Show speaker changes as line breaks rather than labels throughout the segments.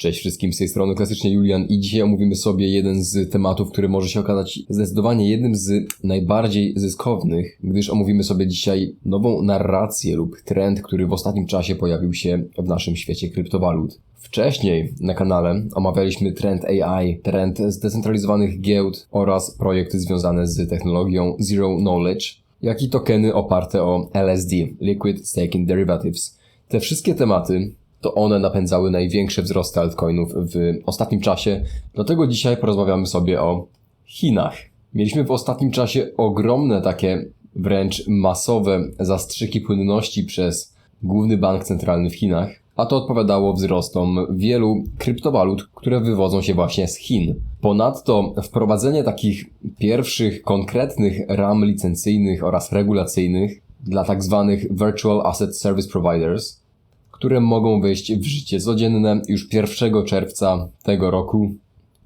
Cześć wszystkim, z tej strony klasycznie Julian i dzisiaj omówimy sobie jeden z tematów, który może się okazać zdecydowanie jednym z najbardziej zyskownych, gdyż omówimy sobie dzisiaj nową narrację lub trend, który w ostatnim czasie pojawił się w naszym świecie kryptowalut. Wcześniej na kanale omawialiśmy trend AI, trend zdecentralizowanych giełd oraz projekty związane z technologią Zero Knowledge, jak i tokeny oparte o LSD, Liquid Staking Derivatives. Te wszystkie tematy to one napędzały największe wzrosty altcoinów w ostatnim czasie. Dlatego dzisiaj porozmawiamy sobie o Chinach. Mieliśmy w ostatnim czasie ogromne takie wręcz masowe zastrzyki płynności przez główny bank centralny w Chinach, a to odpowiadało wzrostom wielu kryptowalut, które wywodzą się właśnie z Chin. Ponadto wprowadzenie takich pierwszych konkretnych ram licencyjnych oraz regulacyjnych dla tak zwanych Virtual Asset Service Providers które mogą wejść w życie codzienne już 1 czerwca tego roku.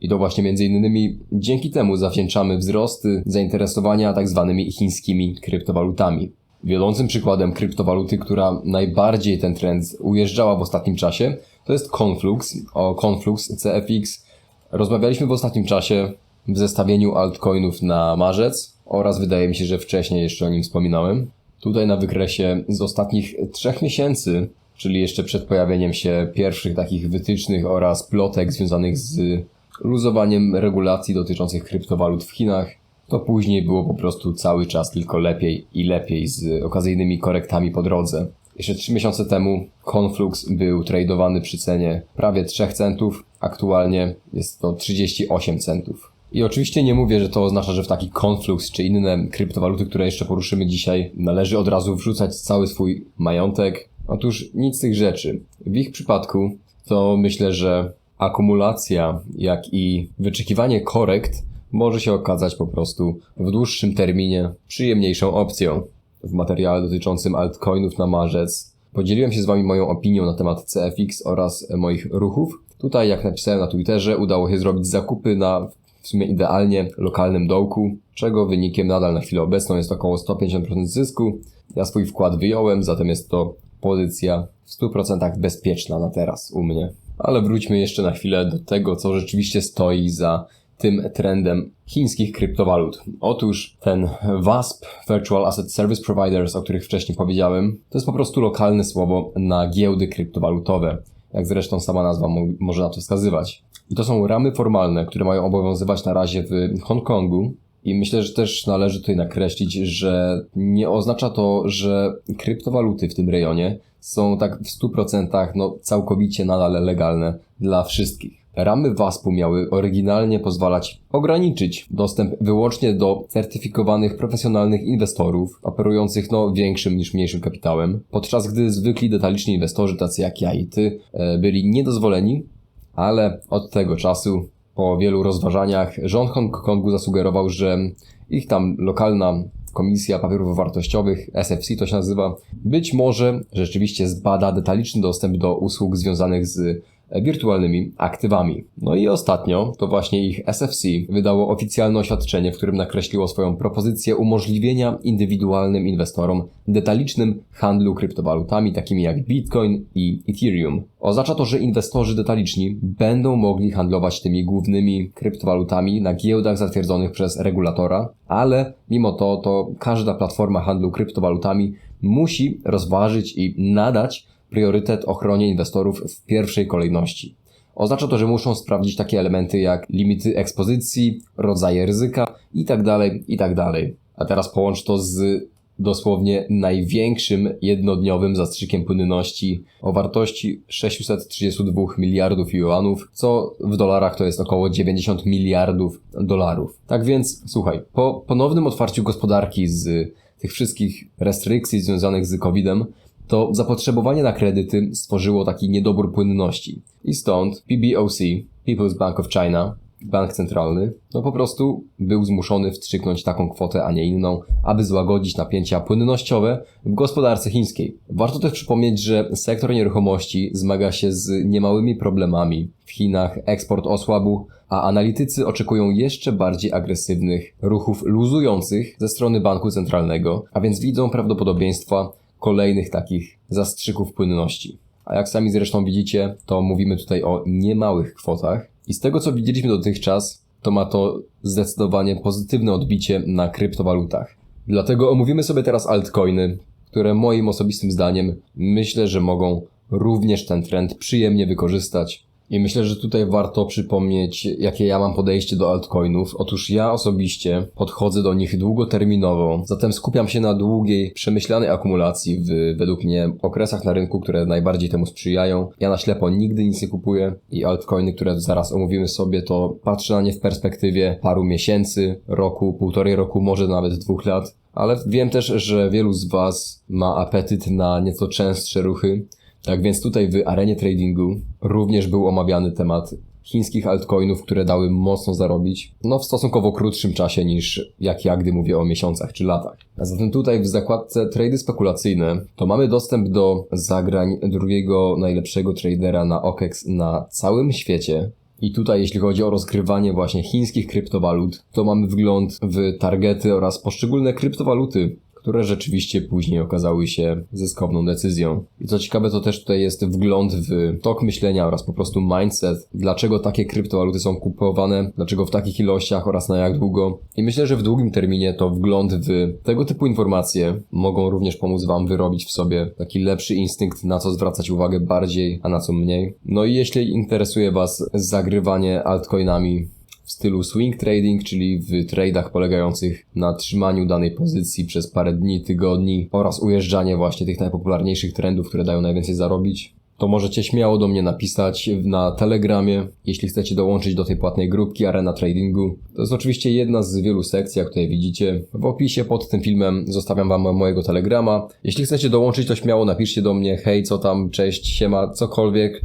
I to właśnie między innymi dzięki temu zawdzięczamy wzrosty zainteresowania tak zwanymi chińskimi kryptowalutami. Wiodącym przykładem kryptowaluty, która najbardziej ten trend ujeżdżała w ostatnim czasie, to jest Conflux. O Conflux CFX rozmawialiśmy w ostatnim czasie w zestawieniu altcoinów na marzec oraz wydaje mi się, że wcześniej jeszcze o nim wspominałem. Tutaj na wykresie z ostatnich trzech miesięcy czyli jeszcze przed pojawieniem się pierwszych takich wytycznych oraz plotek związanych z luzowaniem regulacji dotyczących kryptowalut w Chinach, to później było po prostu cały czas tylko lepiej i lepiej z okazyjnymi korektami po drodze. Jeszcze 3 miesiące temu Conflux był tradowany przy cenie prawie 3 centów, aktualnie jest to 38 centów. I oczywiście nie mówię, że to oznacza, że w taki Conflux czy inne kryptowaluty, które jeszcze poruszymy dzisiaj, należy od razu wrzucać cały swój majątek, Otóż nic z tych rzeczy. W ich przypadku to myślę, że akumulacja, jak i wyczekiwanie korekt może się okazać po prostu w dłuższym terminie przyjemniejszą opcją. W materiale dotyczącym altcoinów na marzec podzieliłem się z Wami moją opinią na temat CFX oraz moich ruchów. Tutaj, jak napisałem na Twitterze, udało się zrobić zakupy na w sumie idealnie lokalnym dołku, czego wynikiem nadal na chwilę obecną jest około 150% zysku. Ja swój wkład wyjąłem, zatem jest to pozycja w 100% bezpieczna na teraz u mnie. Ale wróćmy jeszcze na chwilę do tego, co rzeczywiście stoi za tym trendem chińskich kryptowalut. Otóż ten WASP, Virtual Asset Service Providers, o których wcześniej powiedziałem, to jest po prostu lokalne słowo na giełdy kryptowalutowe, jak zresztą sama nazwa może na to wskazywać. I to są ramy formalne, które mają obowiązywać na razie w Hongkongu, i myślę, że też należy tutaj nakreślić, że nie oznacza to, że kryptowaluty w tym rejonie są tak w 100% no, całkowicie nadal legalne dla wszystkich. Ramy WASP-u miały oryginalnie pozwalać ograniczyć dostęp wyłącznie do certyfikowanych profesjonalnych inwestorów, operujących no, większym niż mniejszym kapitałem, podczas gdy zwykli detaliczni inwestorzy, tacy jak ja i ty, e, byli niedozwoleni, ale od tego czasu po wielu rozważaniach rząd Hongkongu zasugerował, że ich tam lokalna Komisja Papierów Wartościowych, SFC to się nazywa, być może rzeczywiście zbada detaliczny dostęp do usług związanych z wirtualnymi aktywami. No i ostatnio to właśnie ich SFC wydało oficjalne oświadczenie, w którym nakreśliło swoją propozycję umożliwienia indywidualnym inwestorom detalicznym handlu kryptowalutami takimi jak Bitcoin i Ethereum. Oznacza to, że inwestorzy detaliczni będą mogli handlować tymi głównymi kryptowalutami na giełdach zatwierdzonych przez regulatora, ale mimo to, to każda platforma handlu kryptowalutami musi rozważyć i nadać priorytet ochronie inwestorów w pierwszej kolejności. Oznacza to, że muszą sprawdzić takie elementy jak limity ekspozycji, rodzaje ryzyka itd., tak itd. Tak A teraz połącz to z dosłownie największym jednodniowym zastrzykiem płynności o wartości 632 miliardów juanów, co w dolarach to jest około 90 miliardów dolarów. Tak więc, słuchaj, po ponownym otwarciu gospodarki z tych wszystkich restrykcji związanych z COVID-em, to zapotrzebowanie na kredyty stworzyło taki niedobór płynności. I stąd PBOC, People's Bank of China, bank centralny, no po prostu był zmuszony wstrzyknąć taką kwotę, a nie inną, aby złagodzić napięcia płynnościowe w gospodarce chińskiej. Warto też przypomnieć, że sektor nieruchomości zmaga się z niemałymi problemami. W Chinach eksport osłabł, a analitycy oczekują jeszcze bardziej agresywnych ruchów luzujących ze strony banku centralnego, a więc widzą prawdopodobieństwa kolejnych takich zastrzyków płynności. a jak sami zresztą widzicie, to mówimy tutaj o niemałych kwotach. I z tego co widzieliśmy dotychczas, to ma to zdecydowanie pozytywne odbicie na kryptowalutach. Dlatego omówimy sobie teraz altcoiny, które moim osobistym zdaniem myślę, że mogą również ten trend przyjemnie wykorzystać. I myślę, że tutaj warto przypomnieć, jakie ja mam podejście do altcoinów. Otóż ja osobiście podchodzę do nich długoterminowo, zatem skupiam się na długiej, przemyślanej akumulacji w, według mnie, okresach na rynku, które najbardziej temu sprzyjają. Ja na ślepo nigdy nic nie kupuję i altcoiny, które zaraz omówimy sobie, to patrzę na nie w perspektywie paru miesięcy, roku, półtorej roku, może nawet dwóch lat. Ale wiem też, że wielu z Was ma apetyt na nieco częstsze ruchy. Tak więc tutaj w arenie tradingu również był omawiany temat chińskich altcoinów, które dały mocno zarobić, no w stosunkowo krótszym czasie niż jak ja, gdy mówię o miesiącach czy latach. A zatem tutaj w zakładce trady spekulacyjne to mamy dostęp do zagrań drugiego najlepszego tradera na OKEX na całym świecie, i tutaj, jeśli chodzi o rozgrywanie właśnie chińskich kryptowalut, to mamy wgląd w targety oraz poszczególne kryptowaluty, które rzeczywiście później okazały się zyskowną decyzją. I co ciekawe, to też tutaj jest wgląd w tok myślenia oraz po prostu mindset, dlaczego takie kryptowaluty są kupowane, dlaczego w takich ilościach oraz na jak długo. I myślę, że w długim terminie to wgląd w tego typu informacje mogą również pomóc Wam wyrobić w sobie taki lepszy instynkt, na co zwracać uwagę bardziej, a na co mniej. No i jeśli interesuje Was zagrywanie altcoinami, w stylu swing trading, czyli w tradach polegających na trzymaniu danej pozycji przez parę dni, tygodni oraz ujeżdżanie właśnie tych najpopularniejszych trendów, które dają najwięcej zarobić. To możecie śmiało do mnie napisać na Telegramie, jeśli chcecie dołączyć do tej płatnej grupki Arena Tradingu. To jest oczywiście jedna z wielu sekcji, jak tutaj widzicie. W opisie pod tym filmem zostawiam wam mojego Telegrama. Jeśli chcecie dołączyć, to śmiało napiszcie do mnie, hej, co tam, cześć, siema, cokolwiek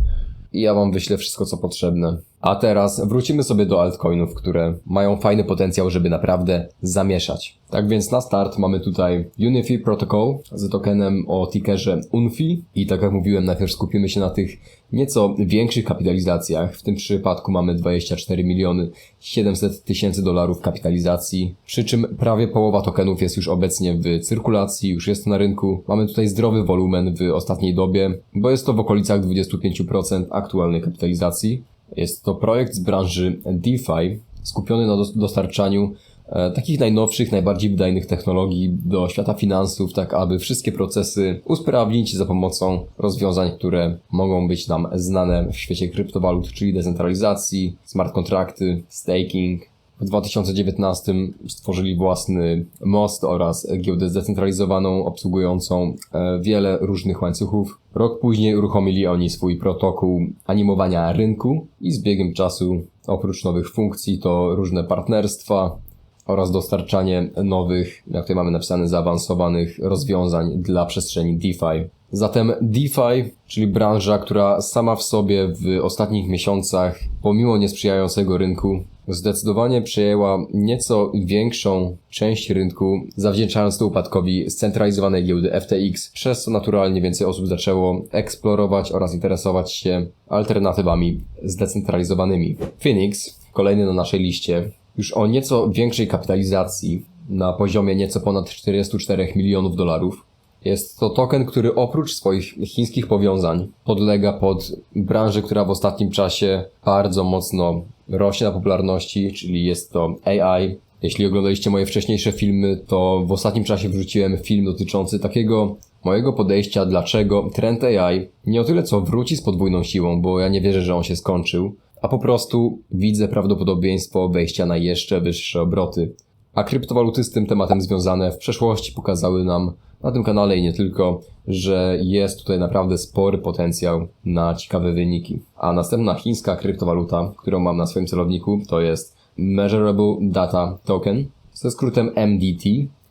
i ja wam wyślę wszystko, co potrzebne. A teraz wrócimy sobie do altcoinów, które mają fajny potencjał, żeby naprawdę zamieszać. Tak więc na start mamy tutaj Unify Protocol z tokenem o tickerze UNFI i tak jak mówiłem, najpierw skupimy się na tych nieco większych kapitalizacjach. W tym przypadku mamy 24 miliony 700 tysięcy dolarów kapitalizacji, przy czym prawie połowa tokenów jest już obecnie w cyrkulacji, już jest na rynku. Mamy tutaj zdrowy wolumen w ostatniej dobie, bo jest to w okolicach 25% aktualnej kapitalizacji. Jest to projekt z branży DeFi, skupiony na dostarczaniu e, takich najnowszych, najbardziej wydajnych technologii do świata finansów, tak aby wszystkie procesy usprawnić za pomocą rozwiązań, które mogą być nam znane w świecie kryptowalut, czyli decentralizacji, smart kontrakty, staking, w 2019 stworzyli własny most oraz giełdę zdecentralizowaną, obsługującą e, wiele różnych łańcuchów. Rok później uruchomili oni swój protokół animowania rynku i z biegiem czasu, oprócz nowych funkcji, to różne partnerstwa oraz dostarczanie nowych, jak tutaj mamy napisane, zaawansowanych rozwiązań dla przestrzeni DeFi. Zatem DeFi, czyli branża, która sama w sobie w ostatnich miesiącach, pomimo niesprzyjającego rynku, zdecydowanie przejęła nieco większą część rynku, zawdzięczając to upadkowi scentralizowanej giełdy FTX, przez co naturalnie więcej osób zaczęło eksplorować oraz interesować się alternatywami zdecentralizowanymi. Phoenix, kolejny na naszej liście, już o nieco większej kapitalizacji, na poziomie nieco ponad 44 milionów dolarów, jest to token, który oprócz swoich chińskich powiązań podlega pod branżę, która w ostatnim czasie bardzo mocno rośnie na popularności, czyli jest to AI. Jeśli oglądaliście moje wcześniejsze filmy, to w ostatnim czasie wrzuciłem film dotyczący takiego mojego podejścia, dlaczego trend AI nie o tyle co wróci z podwójną siłą, bo ja nie wierzę, że on się skończył, a po prostu widzę prawdopodobieństwo wejścia na jeszcze wyższe obroty. A kryptowaluty z tym tematem związane w przeszłości pokazały nam na tym kanale i nie tylko, że jest tutaj naprawdę spory potencjał na ciekawe wyniki. A następna chińska kryptowaluta, którą mam na swoim celowniku, to jest Measurable Data Token, ze skrótem MDT.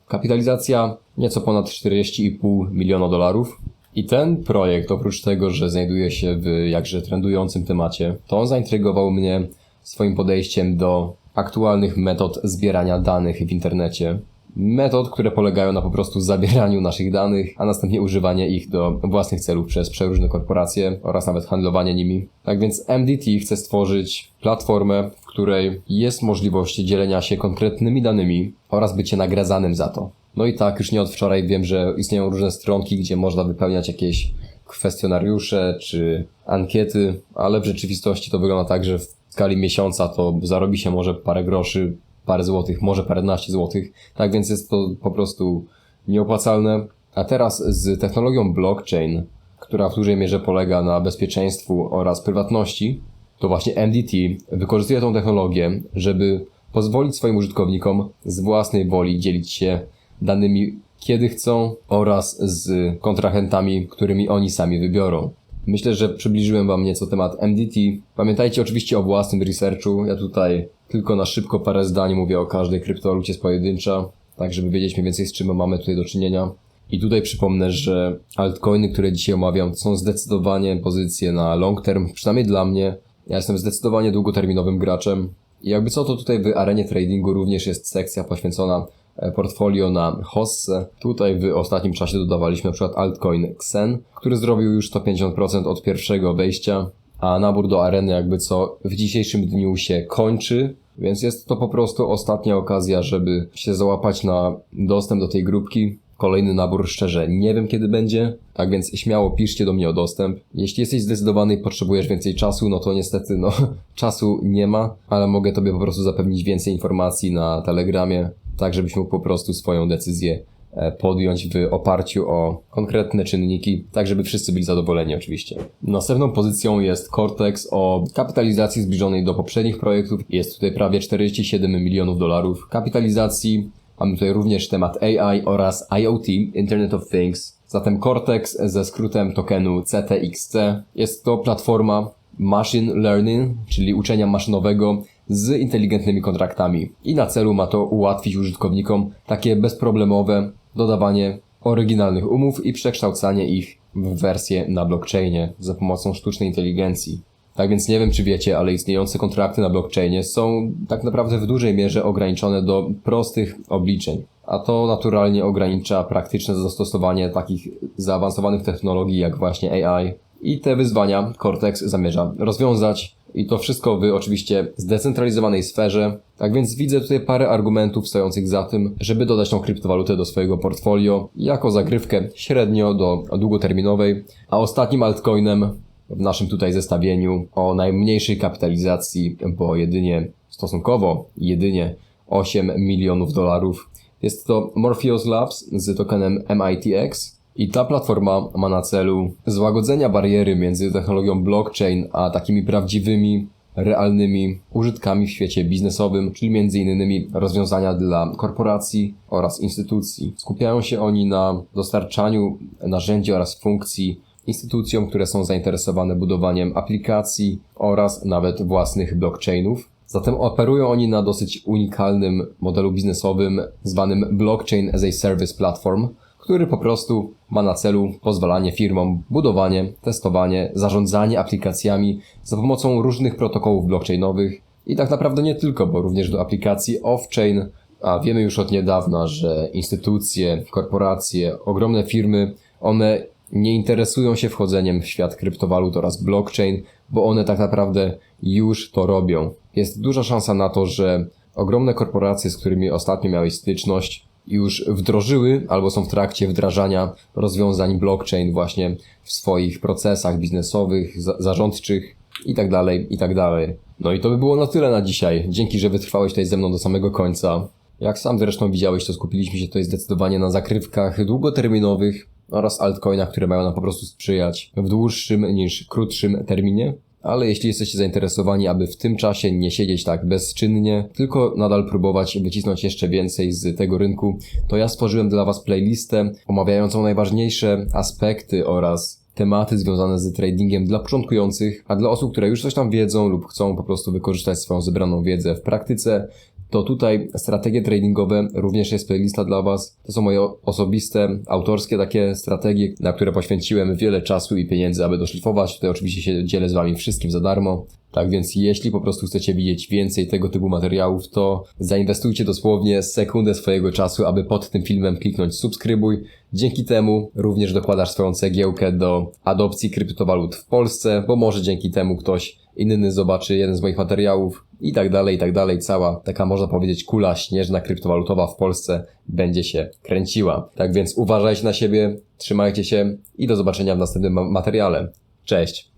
Kapitalizacja nieco ponad 40,5 miliona dolarów. I ten projekt, oprócz tego, że znajduje się w jakże trendującym temacie, to on zaintrygował mnie swoim podejściem do aktualnych metod zbierania danych w internecie metod, które polegają na po prostu zabieraniu naszych danych, a następnie używanie ich do własnych celów przez przeróżne korporacje oraz nawet handlowanie nimi. Tak więc MDT chce stworzyć platformę, w której jest możliwość dzielenia się konkretnymi danymi oraz bycie nagradzanym za to. No i tak, już nie od wczoraj wiem, że istnieją różne stronki, gdzie można wypełniać jakieś kwestionariusze czy ankiety, ale w rzeczywistości to wygląda tak, że w skali miesiąca to zarobi się może parę groszy, parę złotych, może paręnaście złotych. Tak więc jest to po prostu nieopłacalne. A teraz z technologią blockchain, która w dużej mierze polega na bezpieczeństwu oraz prywatności, to właśnie MDT wykorzystuje tą technologię, żeby pozwolić swoim użytkownikom z własnej woli dzielić się danymi kiedy chcą oraz z kontrahentami, którymi oni sami wybiorą. Myślę, że przybliżyłem Wam nieco temat MDT. Pamiętajcie oczywiście o własnym researchu. Ja tutaj tylko na szybko parę zdań mówię o każdej kryptowalucie z pojedyncza, tak żeby wiedzieć mniej więcej z czym mamy tutaj do czynienia. I tutaj przypomnę, że altcoiny, które dzisiaj omawiam, są zdecydowanie pozycje na long term, przynajmniej dla mnie. Ja jestem zdecydowanie długoterminowym graczem. I jakby co, to tutaj w arenie tradingu również jest sekcja poświęcona e, portfolio na Hosse. Tutaj w ostatnim czasie dodawaliśmy na przykład altcoin Xen, który zrobił już 150% od pierwszego wejścia, a nabór do areny jakby co w dzisiejszym dniu się kończy, więc jest to po prostu ostatnia okazja, żeby się załapać na dostęp do tej grupki. Kolejny nabór szczerze nie wiem kiedy będzie, tak więc śmiało piszcie do mnie o dostęp. Jeśli jesteś zdecydowany i potrzebujesz więcej czasu, no to niestety no czasu nie ma, ale mogę tobie po prostu zapewnić więcej informacji na Telegramie, tak żebyś mógł po prostu swoją decyzję podjąć w oparciu o konkretne czynniki, tak żeby wszyscy byli zadowoleni oczywiście. Następną pozycją jest Cortex o kapitalizacji zbliżonej do poprzednich projektów. Jest tutaj prawie 47 milionów dolarów kapitalizacji. Mamy tutaj również temat AI oraz IoT, Internet of Things. Zatem Cortex ze skrótem tokenu CTXC jest to platforma Machine Learning, czyli uczenia maszynowego z inteligentnymi kontraktami. I na celu ma to ułatwić użytkownikom takie bezproblemowe dodawanie oryginalnych umów i przekształcanie ich w wersję na blockchainie za pomocą sztucznej inteligencji. Tak więc nie wiem, czy wiecie, ale istniejące kontrakty na blockchainie są tak naprawdę w dużej mierze ograniczone do prostych obliczeń. A to naturalnie ogranicza praktyczne zastosowanie takich zaawansowanych technologii jak właśnie AI. I te wyzwania Cortex zamierza rozwiązać. I to wszystko w oczywiście zdecentralizowanej sferze. Tak więc widzę tutaj parę argumentów stojących za tym, żeby dodać tą kryptowalutę do swojego portfolio jako zagrywkę średnio do długoterminowej. A ostatnim altcoinem w naszym tutaj zestawieniu o najmniejszej kapitalizacji, bo jedynie stosunkowo jedynie 8 milionów dolarów. Jest to Morpheus Labs z tokenem MITX i ta platforma ma na celu złagodzenia bariery między technologią blockchain a takimi prawdziwymi realnymi użytkami w świecie biznesowym, czyli innymi rozwiązania dla korporacji oraz instytucji. Skupiają się oni na dostarczaniu narzędzi oraz funkcji instytucjom, które są zainteresowane budowaniem aplikacji oraz nawet własnych blockchainów. Zatem operują oni na dosyć unikalnym modelu biznesowym zwanym Blockchain as a Service Platform, który po prostu ma na celu pozwalanie firmom budowanie, testowanie, zarządzanie aplikacjami za pomocą różnych protokołów blockchainowych i tak naprawdę nie tylko, bo również do aplikacji off-chain, a wiemy już od niedawna, że instytucje, korporacje, ogromne firmy, one nie interesują się wchodzeniem w świat kryptowalut oraz blockchain, bo one tak naprawdę już to robią. Jest duża szansa na to, że ogromne korporacje, z którymi ostatnio miałeś styczność, już wdrożyły albo są w trakcie wdrażania rozwiązań blockchain właśnie w swoich procesach biznesowych, za zarządczych itd., tak itd. Tak no i to by było na tyle na dzisiaj. Dzięki, że wytrwałeś tutaj ze mną do samego końca. Jak sam zresztą widziałeś, to skupiliśmy się tutaj zdecydowanie na zakrywkach długoterminowych, oraz altcoinach, które mają nam po prostu sprzyjać w dłuższym niż krótszym terminie. Ale jeśli jesteście zainteresowani, aby w tym czasie nie siedzieć tak bezczynnie, tylko nadal próbować wycisnąć jeszcze więcej z tego rynku, to ja stworzyłem dla Was playlistę omawiającą najważniejsze aspekty oraz tematy związane z tradingiem dla początkujących, a dla osób, które już coś tam wiedzą lub chcą po prostu wykorzystać swoją zebraną wiedzę w praktyce, to tutaj strategie tradingowe również jest playlista dla Was. To są moje osobiste, autorskie takie strategie, na które poświęciłem wiele czasu i pieniędzy, aby doszlifować. Tutaj oczywiście się dzielę z Wami wszystkim za darmo. Tak więc jeśli po prostu chcecie widzieć więcej tego typu materiałów, to zainwestujcie dosłownie sekundę swojego czasu, aby pod tym filmem kliknąć subskrybuj. Dzięki temu również dokładasz swoją cegiełkę do adopcji kryptowalut w Polsce, bo może dzięki temu ktoś inny zobaczy jeden z moich materiałów i tak dalej, i tak dalej. Cała taka, można powiedzieć, kula śnieżna kryptowalutowa w Polsce będzie się kręciła. Tak więc uważajcie na siebie, trzymajcie się i do zobaczenia w następnym ma- materiale. Cześć!